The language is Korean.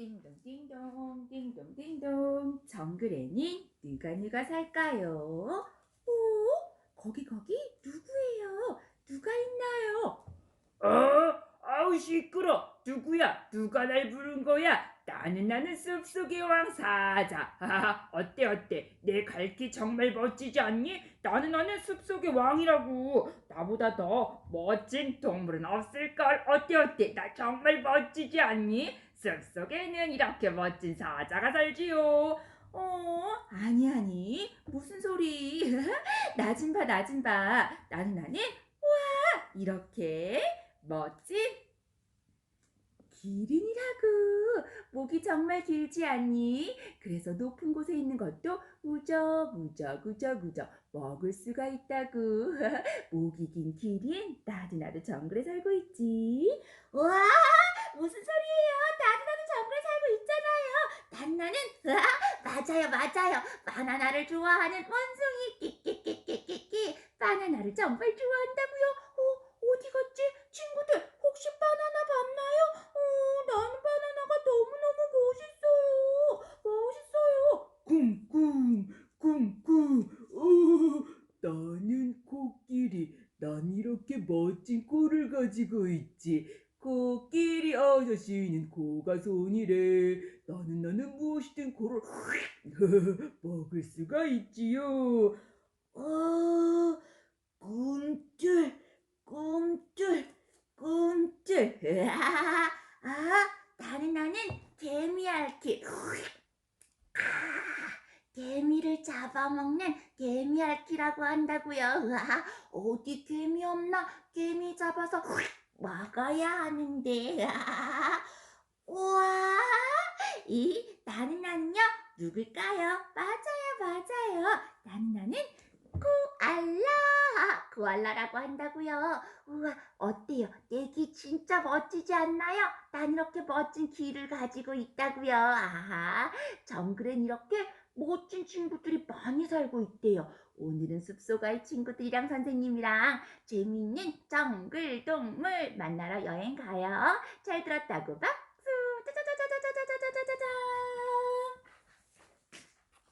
띵동띵동 띵동띵동 정글에는 누가 누가 살까요? 오 거기 거기 누구예요? 누가 있나요? 어? 아우 시끄러. 누구야? 누가 날 부른 거야? 나는 나는 숲속의 왕 사자. 하하, 어때 어때? 내 갈기 정말 멋지지 않니? 나는 나는 숲속의 왕이라고. 나보다 더 멋진 동물은 없을걸. 어때 어때? 나 정말 멋지지 않니? 숲속에는 이렇게 멋진 사자가 살지요. 어? 아니 아니. 무슨 소리? 낮은 봐 낮은 봐 나는 나는 와! 이렇게 멋진 기린이라고. 목이 정말 길지 않니? 그래서 높은 곳에 있는 것도 우적 우적 우적 우적 먹을 수가 있다고. 목이 긴 기린 나도 나도 정글에 살고 있지. 와 무슨 소리예요 나도 나도 정글에 살고 있잖아요 난 나는 맞아요, 맞아요. 바나나를 좋아하는 원숭이 끼끼끼끼끼끼. 바나나를 정말 좋아한다고요? 어, 어디 갔지? 친구들 혹시 바나나 봤나요? 어, 나는 바나나가 너무너무 멋있어요. 멋있어요. 쿵쿵 쿵쿵 어, 나는 코끼리 난 이렇게 멋진 코를 가지고 있지 코끼리 아저씨는 코가 손이래 나는 나는 무엇이든 코를 먹을 수가 있지요 어, 꿈틀, 꿈틀, 꿈틀. 아, 나는 나는 개미 앓기. 아, 개미를 잡아먹는 개미 앓기라고 한다고요. 아, 어디 개미 없나? 개미 잡아서 먹어야 하는데. 아, 우와, 이 나는 나는요 누굴까요? 맞아요, 맞아요. 나는 나는 코알라 코알라라고 한다고요. 우와 어때요? 내귀 진짜 멋지지 않나요? 난 이렇게 멋진 귀를 가지고 있다고요. 아하 정글엔 이렇게 멋진 친구들이 많이 살고 있대요. 오늘은 숲속의 친구들이랑 선생님이랑 재미있는 정글 동물 만나러 여행 가요. 잘 들었다고 박